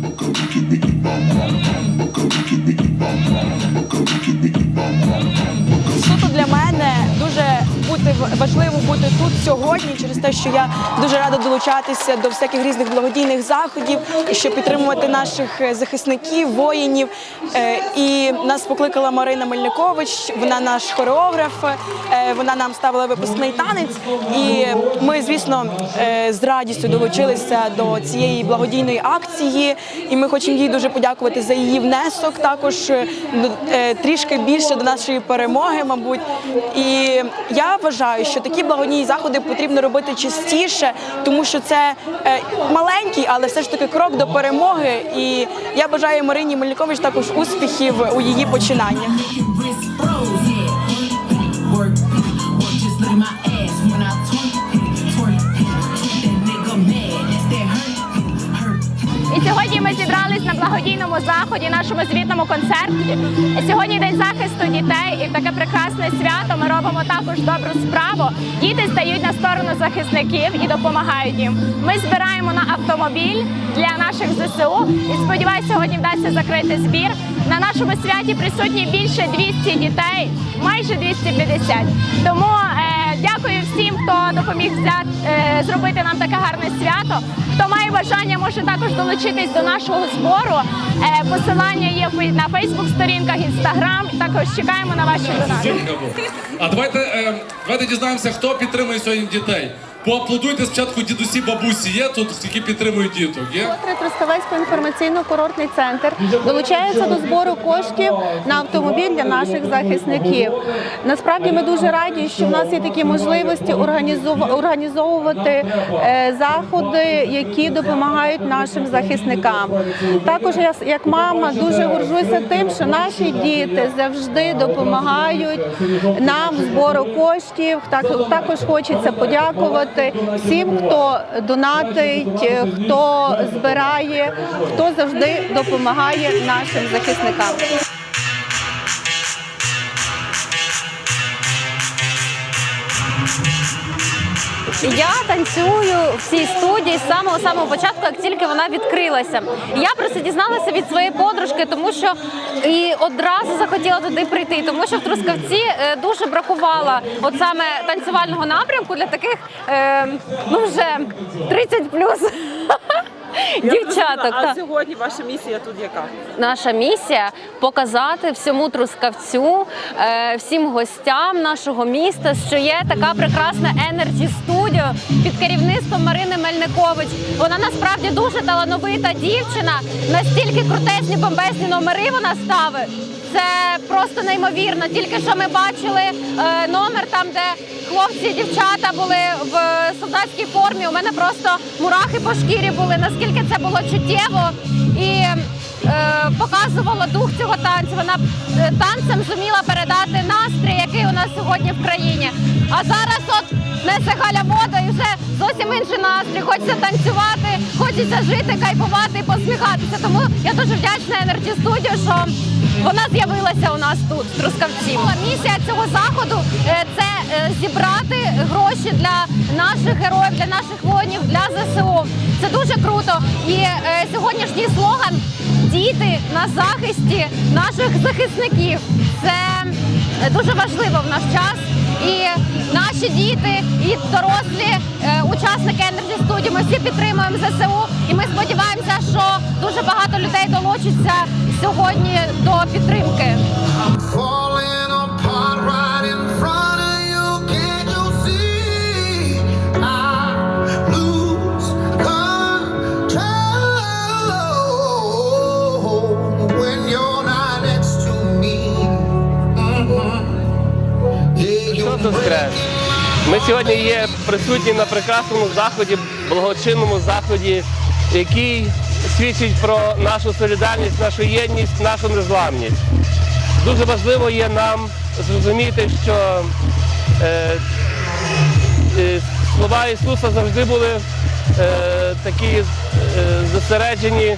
Wicca, wicca, wicca, bum, bum, bum, wicca, wicca, wicca, bum, bum, wicca, wicca, wicca. Важливо бути тут сьогодні через те, що я дуже рада долучатися до всяких різних благодійних заходів, щоб підтримувати наших е, захисників, воїнів. Е, І нас покликала Марина Мельникович. Вона наш хореограф. е, Вона нам ставила випускний танець. І ми, звісно, з радістю долучилися до цієї благодійної акції. І ми хочемо їй дуже подякувати за її внесок. Також трішки більше до нашої перемоги, мабуть. І я вважаю, що такі благодійні заходи потрібно робити частіше, тому що це е, маленький, але все ж таки крок до перемоги. І я бажаю Марині Мельникович також успіхів у її починаннях. Сьогодні ми зібрались на благодійному заході, нашому звітному концерті. І Сьогодні день захисту дітей, і таке прекрасне свято ми робимо також добру справу. Діти стають на сторону захисників і допомагають їм. Ми збираємо на автомобіль для наших ЗСУ. І сподіваюся, сьогодні вдасться закрити збір. На нашому святі присутні більше 200 дітей, майже 250. Тому е, дякую всім, хто допоміг взяти, е, зробити нам таке гарне свято. Хто має бажання, може також долучитись до нашого збору. Е, посилання є на Фейсбук-сторінках, Інстаграм. Також чекаємо на ваші донати. А давайте, е, давайте дізнаємося, хто підтримує сьогодні дітей. Поаплодуйте спочатку дідусі, бабусі. Є тут, які підтримують діток. Є? Котре Трускавецький інформаційно-курортний центр долучається до збору коштів на автомобіль для наших захисників. Насправді ми дуже раді, що в нас є такі можливості організов- організовувати е, заходи, які допомагають нашим захисникам. Також я як мама дуже горжуся тим, що наші діти завжди допомагають нам в збору коштів. Так також хочеться подякувати всім, хто донатить, хто збирає, хто завжди допомагає нашим захисникам. Я танцюю в цій студії з самого самого початку, як тільки вона відкрилася. Я про дізналася від своєї подружки, тому що і одразу захотіла туди прийти, тому що в Трускавці е, дуже бракувало от саме танцювального напрямку для таких е, ну вже 30 плюс. Дівчаток, А сьогодні ваша місія тут яка? Наша місія показати всьому трускавцю, е, всім гостям нашого міста, що є така прекрасна Energy Studio під керівництвом Марини Мельникович. Вона насправді дуже талановита дівчина. Настільки крутезні бомбезні номери вона ставить. Це просто неймовірно. Тільки що ми бачили е, номер там, де хлопці і дівчата були в солдатській формі. У мене просто мурахи по шкірі були. Наскільки це було чуттєво і е, показувало дух цього танцю. Вона е, танцем зуміла передати настрій, який у нас сьогодні в країні. А зараз от несе Галя мода і вже зовсім інший настрій. Хочеться танцювати, хочеться жити, кайфувати і посміхатися. Тому я дуже вдячна Energy Studio, що вона з'явилася у нас тут, в Трускавці. Місія цього заходу е, це е, зібрати гроші для наших героїв, для наших воїнів, для ЗСУ. Це дуже круто. І е, сьогоднішній слоган Діти на захисті наших захисників. Це дуже важливо в наш час. І наші діти, і дорослі е, учасники Energy Studio, ми всі підтримуємо ЗСУ. І ми сподіваємося, що дуже багато людей долучиться сьогодні до підтримки. You Ми сьогодні є присутні на прекрасному заході, благочинному заході, який свідчить про нашу солідарність, нашу єдність, нашу незламність. Дуже важливо є нам зрозуміти, що е, е, слова Ісуса завжди були е, такі е, зосереджені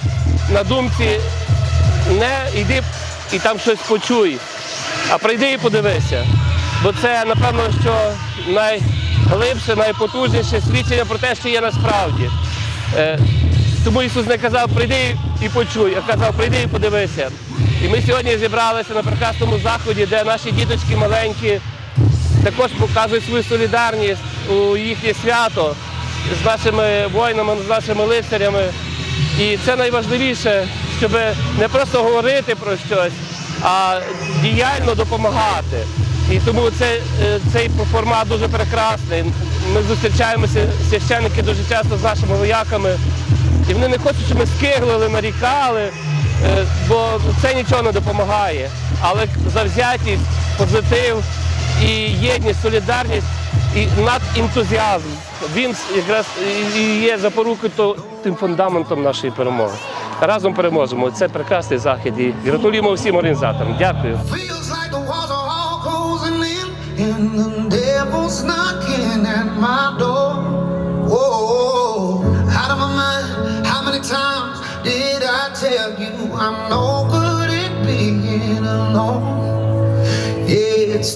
на думці не йди і там щось почуй, а прийди і подивися. Бо це, напевно, що найглибше, найпотужніше свідчення про те, що є насправді. Е, Тому Ісус не казав, прийди і почуй, а казав, прийди і подивися. І ми сьогодні зібралися на прекрасному заході, де наші діточки маленькі також показують свою солідарність у їхнє свято з нашими воїнами, з нашими лицарями. І це найважливіше, щоб не просто говорити про щось, а діяльно допомагати. І тому е, цей формат дуже прекрасний. Ми зустрічаємося священники дуже часто з нашими вояками. І вони не хочуть, щоб ми скиглили, нарікали, е, бо це нічого не допомагає. Але завзятість, позитив і єдність, солідарність і надентузіазм. Він якраз і є запорукою тим фундаментом нашої перемоги. Разом переможемо. Це прекрасний захід. І гратулюємо всім організаторам. Дякую. And the devil's knocking at my door. Whoa, out of my mind. How many times did I tell you I'm no good at being alone? Yeah, it's